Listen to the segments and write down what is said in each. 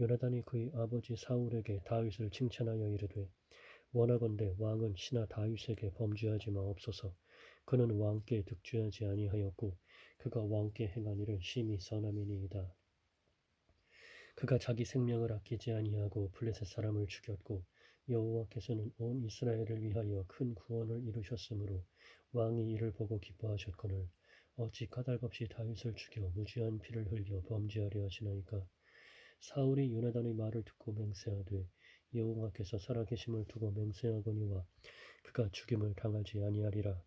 요나단이 그의 아버지 사울에게 다윗을 칭찬하여 이르되 원하건대 왕은 신하 다윗에게 범죄하지 마옵소서 그는 왕께 득죄하지 아니하였고 그가 왕께 행한 일은 심히 선함이니이다. 그가 자기 생명을 아끼지 아니하고 블레셋 사람을 죽였고 여호와께서는 온 이스라엘을 위하여 큰 구원을 이루셨으므로 왕이 이를 보고 기뻐하셨거늘 어찌 까닭없이 다윗을 죽여 무지한 피를 흘려 범죄하려 하시나이까 사울이 요나단의 말을 듣고 맹세하되 여호와께서 살아계심을 두고 맹세하거니와 그가 죽임을 당하지 아니하리라.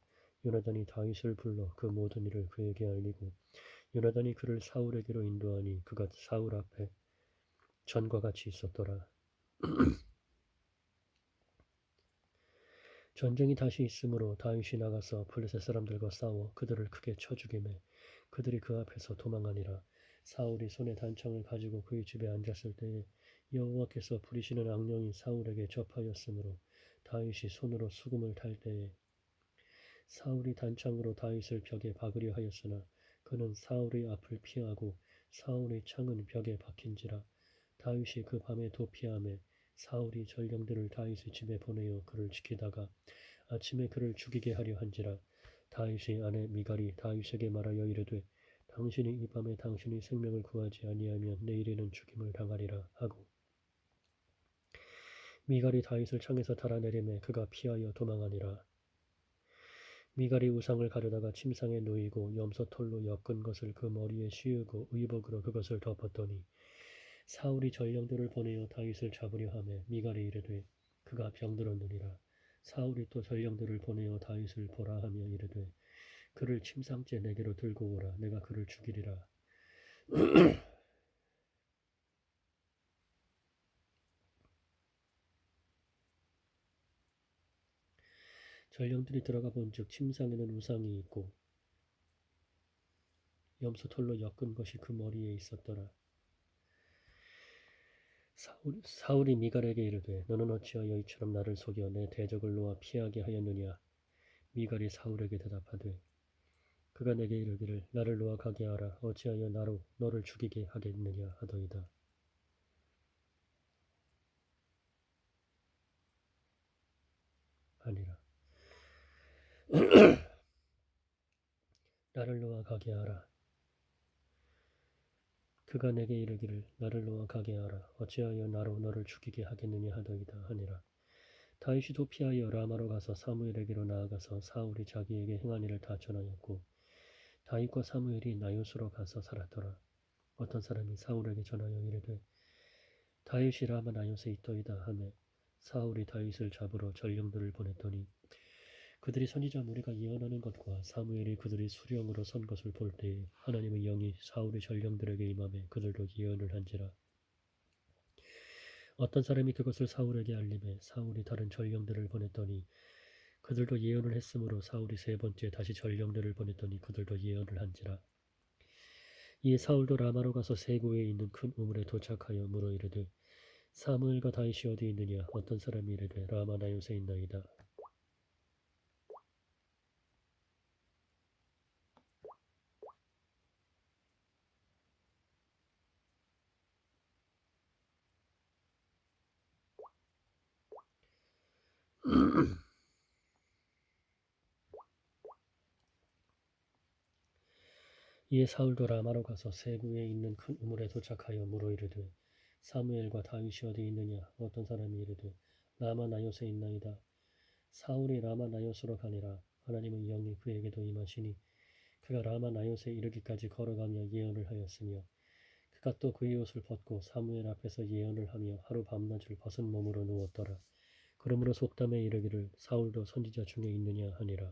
요나단이 다윗을 불러 그 모든 일을 그에게 알리고 요나단이 그를 사울에게로 인도하니 그가 사울 앞에 전과 같이 있었더라. 전쟁이 다시 있으므로 다윗이 나가서 블레셋 사람들과 싸워 그들을 크게 쳐 죽이매 그들이 그 앞에서 도망하니라 사울이 손에 단창을 가지고 그의 집에 앉았을 때에 여호와께서 부리시는 악령이 사울에게 접하였으므로 다윗이 손으로 수금을 탈 때에 사울이 단창으로 다윗을 벽에 박으려 하였으나 그는 사울의 앞을 피하고 사울의 창은 벽에 박힌지라 다윗이 그 밤에 도피함에 사울이 전령들을 다윗의 집에 보내어 그를 지키다가 아침에 그를 죽이게 하려 한지라 다윗의 아내 미갈이 다윗에게 말하여 이르되 당신이 이 밤에 당신의 생명을 구하지 아니하면 내일에는 죽임을 당하리라 하고. 미갈이 다윗을 창에서 달아내림에 그가 피하여 도망하니라. 미갈이 우상을 가려다가 침상에 놓이고 염소털로 엮은 것을 그 머리에 씌우고 의복으로 그것을 덮었더니 사울이 전령들을 보내어 다윗을 잡으려 하매 미갈이 이르되 그가 병들었느니라. 사울이 또 전령들을 보내어 다윗을 보라 하며 이르되 그를 침상째 내게로 들고 오라. 내가 그를 죽이리라. 전령들이 들어가 본즉 침상에는 우상이 있고 염소 털로 엮은 것이 그 머리에 있었더라. 사울, 사울이 미갈에게 이르되 너는 어찌하여 이처럼 나를 속여 내 대적을 놓아 피하게 하였느냐? 미갈이 사울에게 대답하되 그가 내게 이르기를 나를 놓아 가게 하라. 어찌하여 나로 너를 죽이게 하겠느냐 하더이다. 아니라. 나를 놓아 가게 하라. 그가 내게 이르기를 나를 놓아 가게 하라. 어찌하여 나로 너를 죽이게 하겠느냐 하더이다 하니라. 다윗이 도피하여 라마로 가서 사무엘에게로 나아가서 사울이 자기에게 행한 일을 다 전하였고 다윗과 사무엘이 나요스로 가서 살았더라 어떤 사람이 사울에게 전하여 이르되 다윗이 라마 나요스에 있더이다 하매 사울이 다윗을 잡으러 전령들을 보냈더니 그들이 선지자 무리가 예언하는 것과 사무엘이 그들이 수령으로 선 것을 볼 때에 하나님의 영이 사울의 전령들에게 임함에 그들도 예언을 한지라. 어떤 사람이 그것을 사울에게 알림해 사울이 다른 전령들을 보냈더니 그들도 예언을 했으므로 사울이 세 번째 다시 전령들을 보냈더니 그들도 예언을 한지라. 이에 사울도 라마로 가서 세고에 있는 큰 우물에 도착하여 물어 이르되 사무엘과 다윗이 어디 있느냐 어떤 사람이 이르되 라마 나 요새 있나이다. 이에 사울도 라마로 가서 세구에 있는 큰 우물에 도착하여 물어 이르되 사무엘과 다윗이 어디 있느냐? 어떤 사람이 이르되 라마 나요새 있나이다. 사울이 라마 나요스로 가니라. 하나님의 영이 그에게도 임하시니 그가 라마 나요새 이르기까지 걸어가며 예언을 하였으며 그가 또 그의 옷을 벗고 사무엘 앞에서 예언을 하며 하루 밤낮을 벗은 몸으로 누웠더라. 그러므로 속담에 이르기를 사울도 선지자 중에 있느냐 하니라